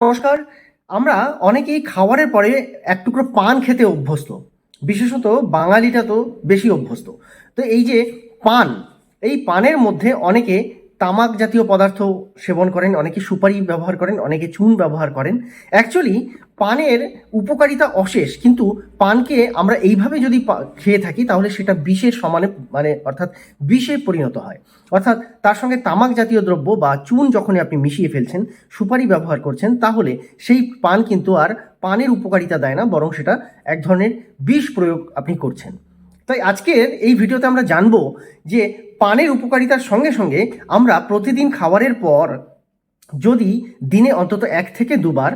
নমস্কার। আমরা অনেকেই খাবারের পরে এক টুকরো পান খেতে অভ্যস্ত। বিশেষত বাঙালিটা তো বেশি অভ্যস্ত। তো এই যে পান, এই পানের মধ্যে অনেকে তামাক জাতীয় পদার্থ সেবন করেন, অনেকে সুপারি ব্যবহার করেন, অনেকে চুন ব্যবহার করেন। অ্যাকচুয়ালি পানের উপকারিতা অশেষ, কিন্তু পানকে আমরা এইভাবে যদি খেয়ে থাকি, তাহলে সেটা বিষের সমানে মানে অর্থাৎ বিষে পরিণত হয়। অর্থাৎ তার সঙ্গে তামাক জাতীয় দ্রব্য বা চুন যখনই আপনি মিশিয়ে ফেলছেন, সুপারি ব্যবহার করছেন, তাহলে সেই পান কিন্তু আর পানের উপকারিতা দেয় না, বরং সেটা এক ধরনের বিষ প্রয়োগ আপনি করছেন। তাই আজকের এই ভিডিওতে আমরা জানব যে পানের উপকারিতার সঙ্গে সঙ্গে আমরা প্রতিদিন খাবারের পর যদি দিনে অন্তত এক থেকে দুবার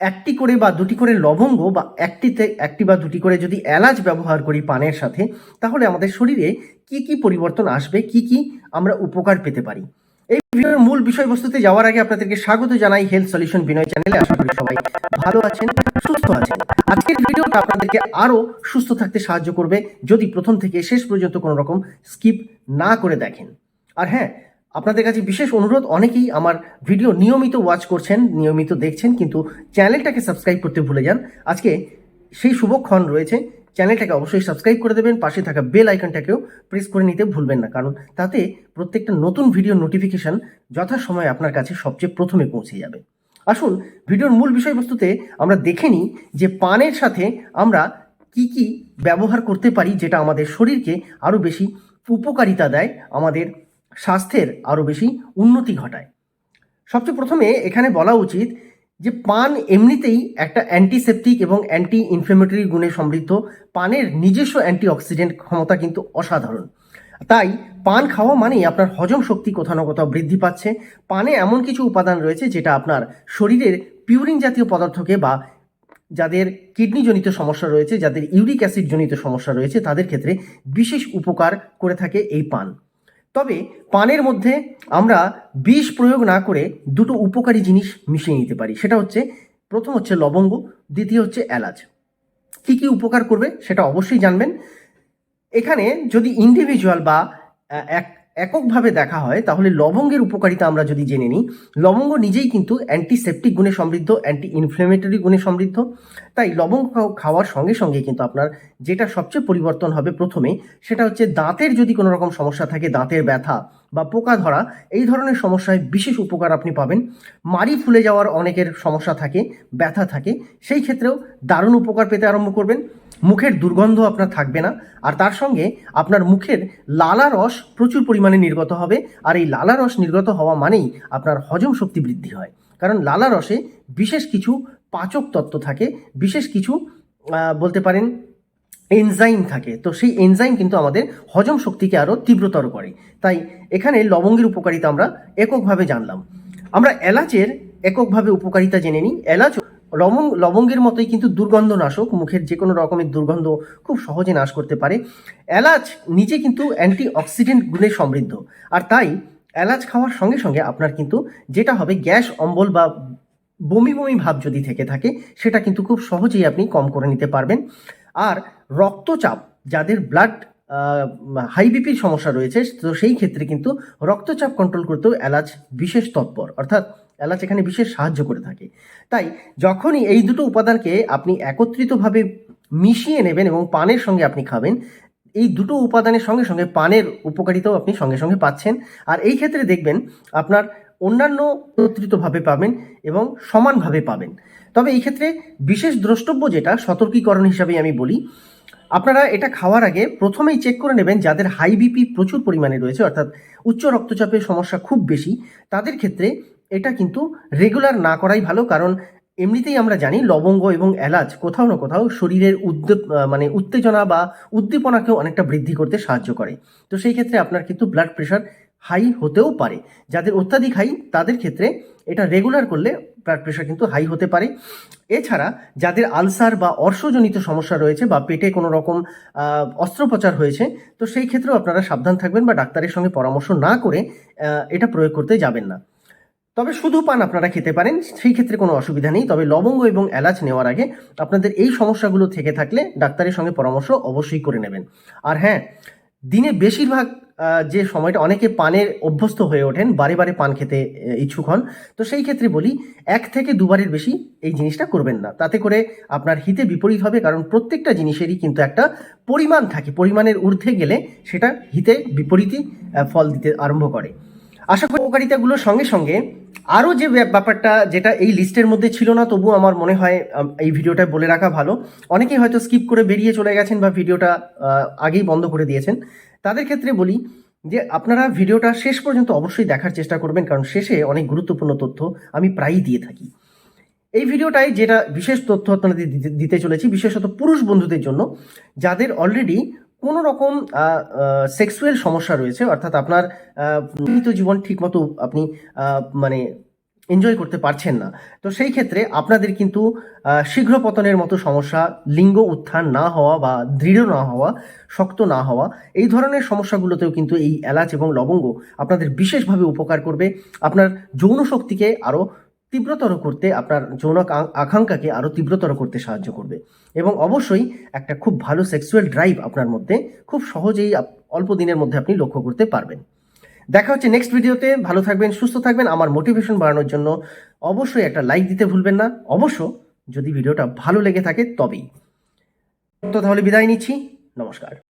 একটি করে বা দুটি করে লবঙ্গ বা একটিতে একটি বা দুটি করে যদি এলাচ ব্যবহার করি পানের সাথে, তাহলে আমাদের শরীরে কি কি পরিবর্তন আসবে, কি কি আমরা উপকার পেতে পারি। এই ভিডিওর মূল বিষয়বস্তুতে যাওয়ার আগে আপনাদেরকে স্বাগত জানাই হেলথ সলিউশন বিনয় চ্যানেলে আশা করি সবাই ভালো আছেন, সুস্থ আছেন। আজকের ভিডিওটা আপনাদেরকে আরও সুস্থ থাকতে সাহায্য করবে যদি প্রথম থেকে শেষ পর্যন্ত কোনো রকম স্কিপ না করে দেখেন। আর হ্যাঁ আপনাদের কাছে বিশেষ অনুরোধ, অনেকেই আমার ভিডিও নিয়মিত ওয়াচ করছেন, নিয়মিত দেখছেন, কিন্তু চ্যানেলটাকে সাবস্ক্রাইব করতে ভুলে যান। আজকে সেই শুভক্ষণ রয়েছে, চ্যানেলটাকে অবশ্যই সাবস্ক্রাইব করে দেবেন, পাশে থাকা বেল আইকনটাকেও প্রেস করে নিতে ভুলবেন না, কারণ তাতে প্রত্যেকটা নতুন ভিডিও নোটিফিকেশন যথাসময়ে আপনার কাছে সবচেয়ে প্রথমে পৌঁছে যাবে। আসুন, ভিডিওর মূল বিষয়বস্তুতে আমরা দেখে নিই যে পানের সাথে আমরা কি কি ব্যবহার করতে পারি যেটা আমাদের শরীরকে আরও বেশি উপকারিতা দেয়, আমাদের স্বাস্থ্যের আরও বেশি উন্নতি ঘটায়। সবচেয়ে প্রথমে এখানে বলা উচিত যে পান এমনিতেই একটা অ্যান্টিসেপটিক এবং অ্যান্টি ইনফ্লেমেটরি গুণে সমৃদ্ধ। পানের নিজস্ব অ্যান্টি অ্যান্টিঅক্সিডেন্ট ক্ষমতা কিন্তু অসাধারণ। তাই পান খাওয়া মানেই আপনার হজম শক্তি কোথাও না কোথাও বৃদ্ধি পাচ্ছে। পানে এমন কিছু উপাদান রয়েছে যেটা আপনার শরীরের পিউরিন জাতীয় পদার্থকে বা যাদের কিডনিজনিত সমস্যা রয়েছে, যাদের ইউরিক অ্যাসিড জনিত সমস্যা রয়েছে, তাদের ক্ষেত্রে বিশেষ উপকার করে থাকে এই পান। তবে পানের মধ্যে আমরা বিষ প্রয়োগ না করে দুটো উপকারী জিনিস মিশিয়ে নিতে পারি। সেটা হচ্ছে, প্রথম হচ্ছে লবঙ্গ, দ্বিতীয় হচ্ছে এলাচ। কি কি উপকার করবে সেটা অবশ্যই জানবেন। এখানে যদি ইন্ডিভিজুয়াল বা এক, এককভাবে দেখা হয়, তাহলে লবঙ্গের উপকারিতা আমরা যদি জেনে নিই, লবঙ্গ নিজেই কিন্তু অ্যান্টিসেপ্টিক গুণে সমৃদ্ধ অ্যান্টি ইনফ্লেমেটরি গুণে সমৃদ্ধ। তাই লবঙ্গ খাওয়ার সঙ্গে সঙ্গে কিন্তু আপনার যেটা সবচেয়ে পরিবর্তন হবে প্রথমে, সেটা হচ্ছে দাঁতের যদি কোনো রকম সমস্যা থাকে, দাঁতের ব্যথা বা পোকা ধরা, এই ধরনের সমস্যায় বিশেষ উপকার আপনি পাবেন। মারি ফুলে যাওয়ার অনেকের সমস্যা থাকে, ব্যথা থাকে, সেই ক্ষেত্রেও দারুণ উপকার পেতে আরম্ভ করবেন। মুখের দুর্গন্ধ আপনার থাকবে না, আর তার সঙ্গে আপনার মুখের লালা রস প্রচুর পরিমাণে নির্গত হবে, আর এই লালা রস নির্গত হওয়া মানেই আপনার হজম শক্তি বৃদ্ধি হয়। কারণ লালা রসে বিশেষ কিছু পাচক তত্ত্ব থাকে, বিশেষ কিছু বলতে পারেন এনজাইম থাকে। তো সেই এনজাইম কিন্তু আমাদের হজম শক্তিকে আরও তীব্রতর করে। তাই এখানে লবঙ্গের উপকারিতা আমরা এককভাবে জানলাম। আমরা এলাচের এককভাবে উপকারিতা জেনে নিই। এলাচ লবঙ্গ লবঙ্গের মতোই কিন্তু দুর্গন্ধ নাশক মুখের যে কোনো রকমের দুর্গন্ধ খুব সহজে নাশ করতে পারে। এলাচ নিজে কিন্তু অ্যান্টি অক্সিডেন্ট গুণে সমৃদ্ধ। আর তাই এলাচ খাওয়ার সঙ্গে সঙ্গে আপনার কিন্তু যেটা হবে গ্যাস, অম্বল বা বমি বমি ভাব যদি থেকে থাকে, সেটা কিন্তু খুব সহজেই আপনি কম করে নিতে পারবেন। আর রক্তচাপ, যাদের ব্লাড হাই বিপির সমস্যা রয়েছে, তো সেই ক্ষেত্রে কিন্তু রক্তচাপ কন্ট্রোল করতেও এলাচ বিশেষ তৎপর, অর্থাৎ এলাচ এখানে বিশেষ সাহায্য করে থাকে। তাই যখনই এই দুটো উপাদানকে আপনি একত্রিতভাবে মিশিয়ে নেবেন এবং পানের সঙ্গে আপনি খাবেন, এই দুটো উপাদানের সঙ্গে সঙ্গে পানের উপকারিতাও আপনি সঙ্গে সঙ্গে পাচ্ছেন। আর এই ক্ষেত্রে দেখবেন আপনার অন্যান্য একত্রিতভাবে পাবেন এবং সমানভাবে পাবেন। তবে এই ক্ষেত্রে বিশেষ দ্রষ্টব্য যেটা, সতর্কীকরণ হিসাবে আমি বলি, আপনারা এটা খাওয়ার আগে প্রথমেই চেক করে নেবেন যাদের হাই বিপি প্রচুর পরিমাণে রয়েছে, অর্থাৎ উচ্চ রক্তচাপের সমস্যা খুব বেশি, তাদের ক্ষেত্রে এটা কিন্তু রেগুলার না করাই ভালো, কারণ এমনিতেই আমরা জানি লবঙ্গ এবং এলাচ কোথাও না কোথাও শরীরের উদ্দীপ মানে উত্তেজনা বা উদ্দীপনাকেও অনেকটা বৃদ্ধি করতে সাহায্য করে। তো সেই ক্ষেত্রে আপনার কিন্তু ব্লাড প্রেশার হাই হতেও পারে। যাদের অত্যাধিক হাই তাদের ক্ষেত্রে এটা রেগুলার করলে ব্লাড প্রেশার কিন্তু হাই হতে পারে। এছাড়া যাদের আলসার বা অর্শজনিত সমস্যা রয়েছে বা পেটে কোনো রকম অস্ত্রোপচার হয়েছে, তো সেই ক্ষেত্রেও আপনারা সাবধান থাকবেন বা ডাক্তারের সঙ্গে পরামর্শ না করে এটা প্রয়োগ করতে যাবেন না। তবে শুধু পান আপনারা খেতে পারেন, সেই ক্ষেত্রে কোনো অসুবিধা নেই। তবে লবঙ্গ এবং এলাচ নেওয়ার আগে আপনাদের এই সমস্যাগুলো থেকে থাকলে ডাক্তারের সঙ্গে পরামর্শ অবশ্যই করে নেবেন। আর হ্যাঁ দিনে বেশিরভাগ যে সময়টা অনেকে পানের অভ্যস্ত হয়ে ওঠেন, বারে বারে পান খেতে ইচ্ছুক হন। তো সেই ক্ষেত্রে বলি, এক থেকে দুবারের বেশি এই জিনিসটা করবেন না। তাতে করে আপনার হিতে বিপরীত হবে, কারণ প্রত্যেকটা জিনিসেরই কিন্তু একটা পরিমাণ থাকে। পরিমাণের ঊর্ধ্বে গেলে সেটা হিতে বিপরীতই ফল দিতে আরম্ভ করে। আশা করি উপকারিতাগুলোর সঙ্গে সঙ্গে আরও যে ব্যাপ- ব্যাপারটা যেটা এই লিস্টের মধ্যে ছিল না, তবু আমার মনে হয় এই ভিডিওটা বলে রাখা ভালো। অনেকেই হয়তো স্কিপ করে বেরিয়ে চলে গেছেন বা ভিডিওটা আগেই বন্ধ করে দিয়েছেন। তাদের ক্ষেত্রে বলি যে, আপনারা ভিডিওটা শেষ পর্যন্ত অবশ্যই দেখার চেষ্টা করবেন, কারণ শেষে অনেক গুরুত্বপূর্ণ তথ্য আমি প্রায়ই দিয়ে থাকি। এই ভিডিওটায় যেটা বিশেষ তথ্য আপনাদের দিতে চলেছি, বিশেষত পুরুষ বন্ধুদের জন্য, যাদের অলরেডি কোনো রকম সেক্সুয়াল সমস্যা রয়েছে, অর্থাৎ আপনার নিয়মিত জীবন ঠিকমতো আপনি মানে এনজয় করতে পারছেন না। তো সেই ক্ষেত্রে আপনাদের কিন্তু শীঘ্র পতনের মতো সমস্যা, লিঙ্গ উত্থান না হওয়া বা দৃঢ় না হওয়া, শক্ত না হওয়া, এই ধরনের সমস্যাগুলোতেও কিন্তু এই এলাচ এবং লবঙ্গ আপনাদের বিশেষভাবে উপকার করবে। আপনার যৌন শক্তিকে আরও তীব্রতর করতে আপনার যৌন আকাঙ্ক্ষাকে আরও তীব্রতর করতে সাহায্য করবে। এবং অবশ্যই একটা খুব ভালো সেক্সুয়াল ড্রাইভ আপনার মধ্যে খুব সহজেই অল্প দিনের মধ্যে আপনি লক্ষ্য করতে পারবেন। দেখা হচ্ছে নেক্সট ভিডিওতে ভালো থাকবেন, সুস্থ থাকবেন। আমার মোটিভেশন বাড়ানোর জন্য অবশ্যই একটা লাইক দিতে ভুলবেন না। অবশ্য যদি ভিডিওটা ভালো লেগে থাকে তবেই। তো তাহলে বিদায় নিচ্ছি। নমস্কার।